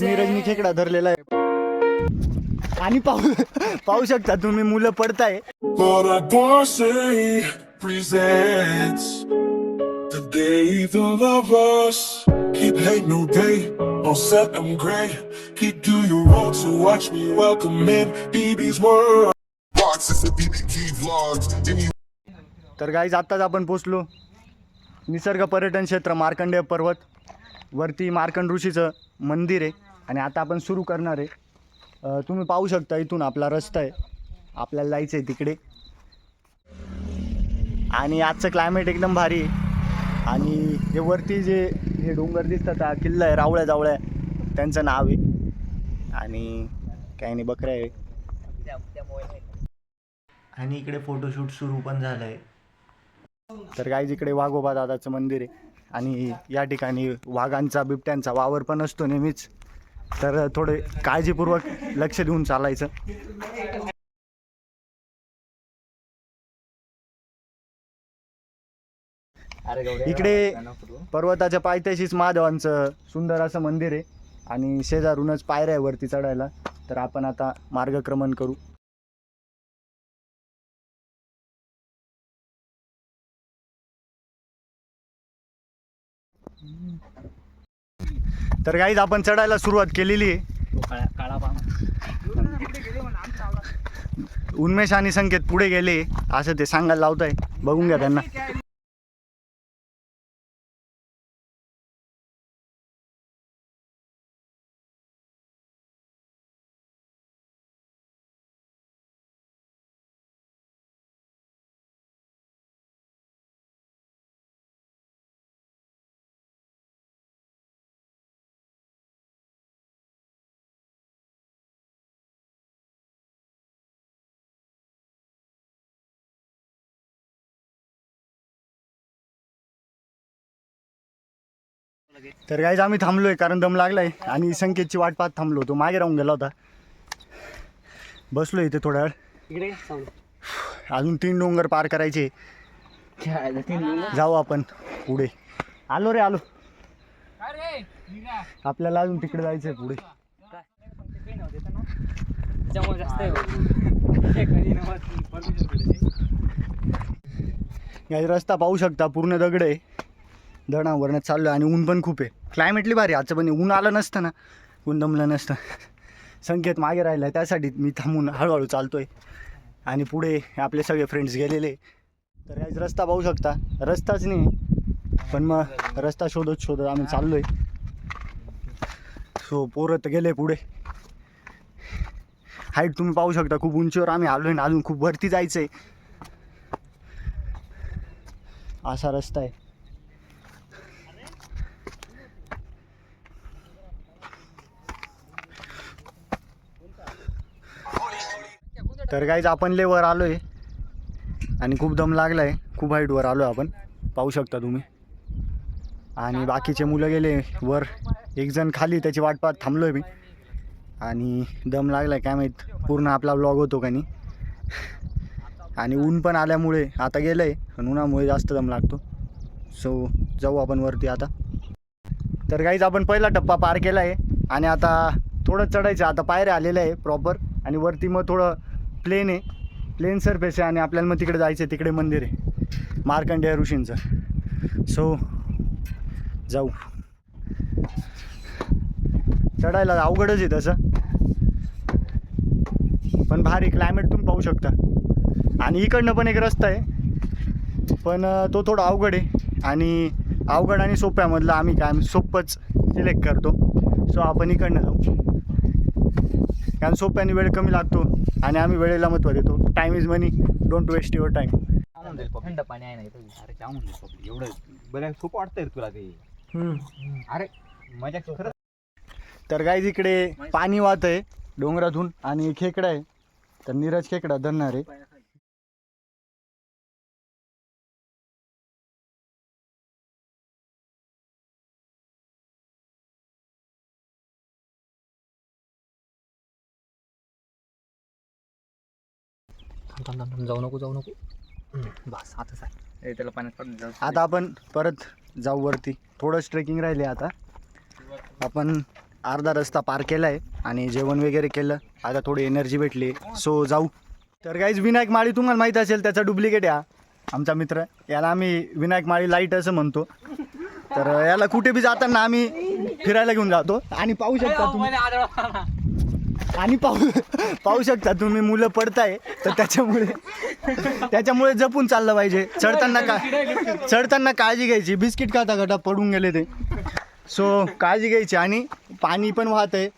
निरजनी खेकडा धरलेला आहे. आणि पाहू पाहू शकता तुम्ही मुलं पडताय. तर गाईज आताच आपण पोचलो. निसर्ग पर्यटन क्षेत्र मार्कंडेय पर्वत. वरती मार्कंड ऋषीचं मंदिर आहे. आणि आता आपण सुरू करणार आहे. तुम्ही पाहू शकता इथून आपला रस्ता आहे. आपल्याला जायचं आहे तिकडे. आणि आजचं क्लायमेट एकदम भारी आहे. आणि हे वरती जे हे डोंगर दिसतात हा किल्ला आहे रावळ्या जावळ्या त्यांचं नाव आहे. आणि काही नाही बकऱ्या आहे. आणि इकडे फोटोशूट सुरू पण झालं आहे तर गाईज इकडे वाघोबा दादाचं मंदिर आहे. आणि या ठिकाणी वाघांचा बिबट्यांचा वावर पण असतो नेहमीच. तर थोडे काळजीपूर्वक लक्ष देऊन चालायचं. इकडे पर्वताच्या पायथ्याशीच महादेवांचं सुंदर असं मंदिर आहे. आणि शेजारूनच पायऱ्या आहे वरती चढायला. तर आपण आता मार्गक्रमण करू. तर गाईज आपण चढायला सुरुवात केलेली आहे. उन्मेष आणि संकेत पुढे गेले. असं ते सांगायला लावत आहे बघून घ्या त्यांना. तर गाईज आम्ही थांबलोय कारण दम लागलाय आणि संकेतची वाट पाहत थांबलो तो मागे राहून गेला होता. बसलो इथे थोड्या वेळ. इकडे अजून तीन डोंगर पार करायचे. जाऊ आपण पुढे. आलो रे आलो. आपल्याला अजून तिकडे जायचंय पुढे. रस्ता पाहू शकता पूर्ण दगड आहे. दडावरनं चाललो आणि ऊन पण खूप आहे. क्लायमेटली भारी आजचं पण ऊन आलं नसतं ना. ऊन दमलं नसतं. संकेत मागे राहिला आहे त्यासाठी मी थांबून हळूहळू चालतोय. आणि पुढे आपले सगळे फ्रेंड्स गेलेले. तर याच रस्ता पाहू शकता. रस्ताच नाही. पण मग रस्ता शोधत शोधत आम्ही चाललोय. सो पोरं तर गेले पुढे. हाईट तुम्ही पाहू शकता. खूप उंचीवर आम्ही आलोय ना अजून खूप वरती जायचं आहे असा रस्ता आहे. तर काहीच आपण लय वर आहे आणि खूप दम लागला आहे खूप हाईटवर आलो आहे आपण. पाहू शकता तुम्ही. आणि बाकीचे मुलं गेले वर. एक जण खाली त्याची वाट पाहत आहे मी. आणि दम लागला आहे काय माहीत. पूर्ण आपला ब्लॉग होतो का नाही. आणि ऊन पण आल्यामुळे आता गेलं आहे पण उन्हामुळे जास्त दम लागतो. सो जाऊ आपण वरती आता. तर काहीच आपण पहिला टप्पा पार केला आहे आणि आता थोडं चढायचं आता पायऱ्या आलेल्या आहे प्रॉपर आणि वरती मग थोडं प्लेन आहे. प्लेन सरफेस आहे आणि आपल्याला मग तिकडे जायचं आहे तिकडे मंदिर आहे. मार्कंडेय ऋषींचं. सो जाऊ. चढायला अवघडच आहे तसं. पण भारी क्लायमेट तुम्ही पाहू शकता. आणि इकडनं पण एक रस्ता आहे. पण तो थोडा अवघड आहे. आणि अवघड आणि सोप्यामधलं आम्ही काय सोपंच सिलेक्ट करतो. सो आपण इकडनं जाऊ. कारण सोप्याने वेळ कमी लागतो आणि आम्ही वेळेला महत्त्व देतो. Time is money don't waste your time थंड पाणी आहे ना. अरे काय म्हणतो पप्पी, एवढं बरं खूप वाटतंय तुला ते. अरे मजा खरं तर गाईज इकडे पाणी वाहत आहे डोंगरातून आणि खेकडा आहे. तर नीरज खेकडा धरणार आहे. थांब थांब थांब थांब, जाऊ नको जाऊ नको. हम्म, बस आताच आहे ए, त्याला पाण्यात जाऊ. आता आपण परत जाऊ वरती. थोडंच ट्रेकिंग राहिले आता. आपण अर्धा रस्ता पार केला आहे आणि जेवण वगैरे केलं. आता थोडी एनर्जी भेटली. सो जाऊ. तर काहीच विनायक माळी तुम्हाला माहीत असेल त्याचा डुप्लिकेट आहे हा आमचा मित्र. याला आम्ही विनायक माळी लाइट असं म्हणतो. तर याला कुठे बी जाताना आम्ही फिरायला घेऊन जातो. आणि पाहू शकता तुम्ही. आणि पाहू पाहू शकता तुम्ही मुलं पडताय तर त्याच्यामुळे त्याच्यामुळे जपून चाललं पाहिजे. चढताना का चढताना काळजी घ्यायची. बिस्किट खाता खाता पडून गेले ते. सो काळजी घ्यायची आणि पाणी पण वाहत आहे.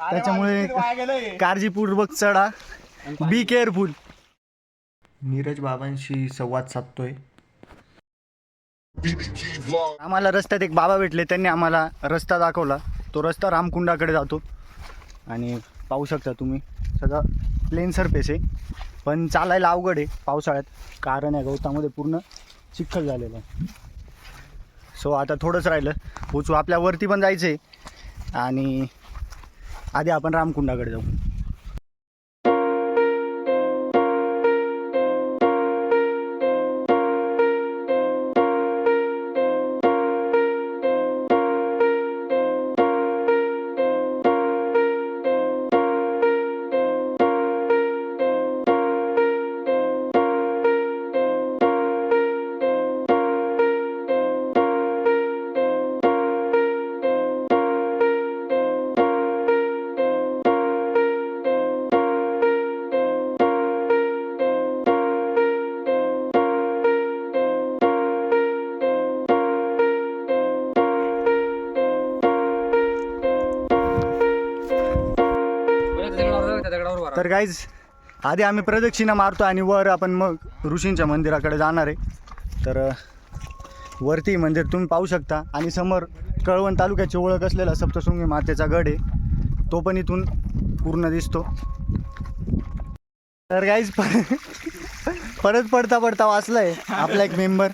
त्याच्यामुळे काळजीपूर्वक चढा. बी केअरफुल नीरज बाबांशी संवाद साधतोय. आम्हाला रस्त्यात एक बाबा भेटले. त्यांनी आम्हाला रस्ता दाखवला. तो रस्ता रामकुंडाकडे जातो. आणि पाहू शकता तुम्ही. सगळं प्लेन सरफेस आहे. पण चालायला अवघड आहे पावसाळ्यात. कारण आहे गवतामध्ये पूर्ण चिखल झालेलं आहे. सो आता थोडंच राहिलं. पोचू आपल्या वरती पण जायचं आहे आणि आधी आपण रामकुंडाकडे जाऊ. तर काहीच आधी आम्ही प्रदक्षिणा मारतो आणि वर आपण मग ऋषींच्या मंदिराकडे जाणार आहे. तर वरती मंदिर तुम्ही पाहू शकता आणि समोर कळवण तालुक्याची ओळख असलेला सप्तशृंगी मातेचा गड आहे. तो पण इथून पूर्ण दिसतो. तर काहीच परत पडता पडता वाचलाय आपला एक मेंबर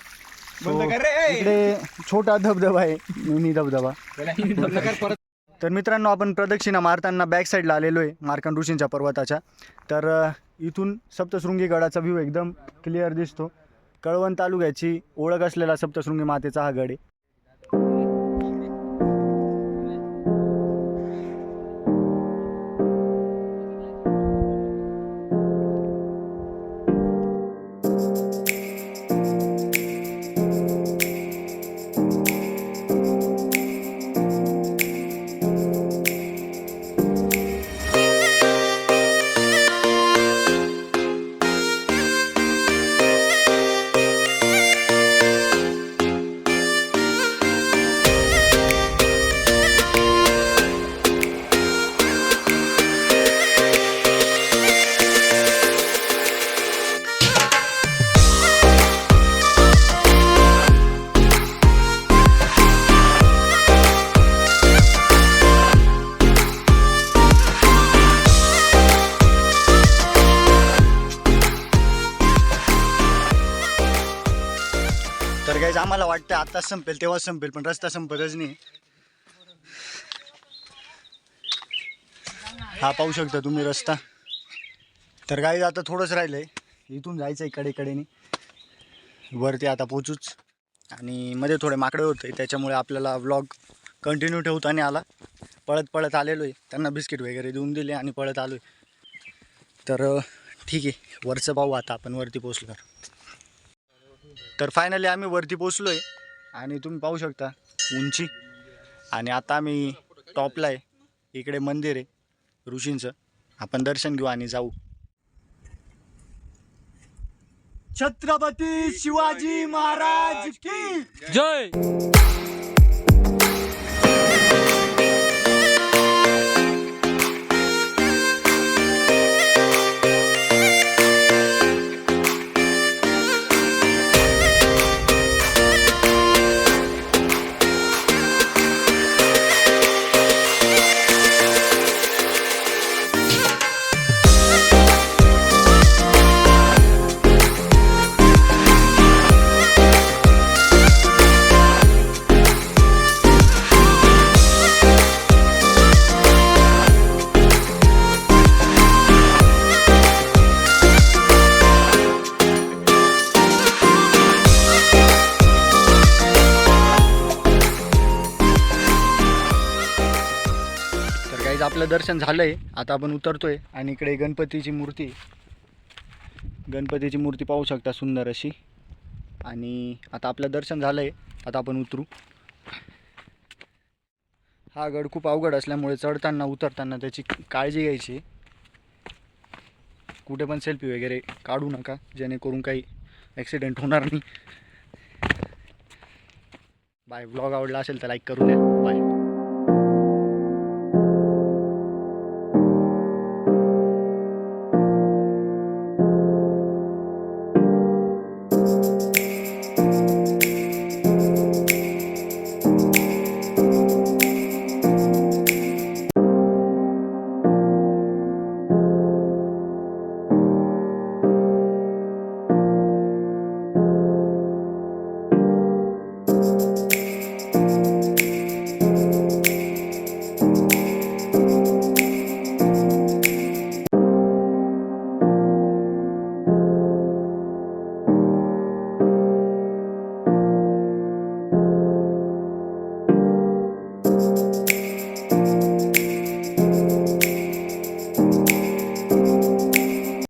इकडे छोटा धबधबा आहे मिनी धबधबा. तर मित्रांनो आपण प्रदक्षिणा मारताना बॅक साईडला आलेलो आहे मार्कंड ऋषींच्या पर्वताच्या. तर इथून सप्तशृंगी गडाचा व्ह्यू एकदम क्लिअर दिसतो. कळवण तालुक्याची ओळख असलेला सप्तशृंगी मातेचा हा गड आहे. वाटतं आता संपेल तेव्हाच संपेल पण रस्ता संपतच नाही. हा पाहू शकता तुम्ही रस्ता. तर काही आता थोडंच राहिलं आहे इथून जायचं आहे कडेकडेने. वरती आता पोचूच आणि मध्ये थोडे माकडे होते त्याच्यामुळे आपल्याला व्लॉग कंटिन्यू ठेवताना आला. पळत पळत आलेलो आहे. त्यांना बिस्किट वगैरे देऊन दिले आणि पळत आलो आहे तर ठीक आहे. वरचं पाहू आता आपण वरती पोचलो तर फायनली आम्ही वरती पोचलो आहे आणि तुम्ही पाहू शकता उंची. आणि आता आम्ही टॉपला आहे. इकडे मंदिर आहे ऋषींचं. आपण दर्शन घेऊ आणि जाऊ. छत्रपती शिवाजी महाराज की जय! आपलं दर्शन झालं आहे आता आपण उतरतोय आणि इकडे गणपतीची मूर्ती. गणपतीची मूर्ती पाहू शकता सुंदर अशी. आणि आता आपलं दर्शन झालं आहे आता आपण उतरू. हा गड खूप अवघड असल्यामुळे चढताना उतरताना त्याची काळजी घ्यायची. कुठे पण सेल्फी वगैरे काढू नका जेणेकरून काही ॲक्सिडेंट होणार नाही. बाय ब्लॉग आवडला असेल तर लाईक करू द्या. बाय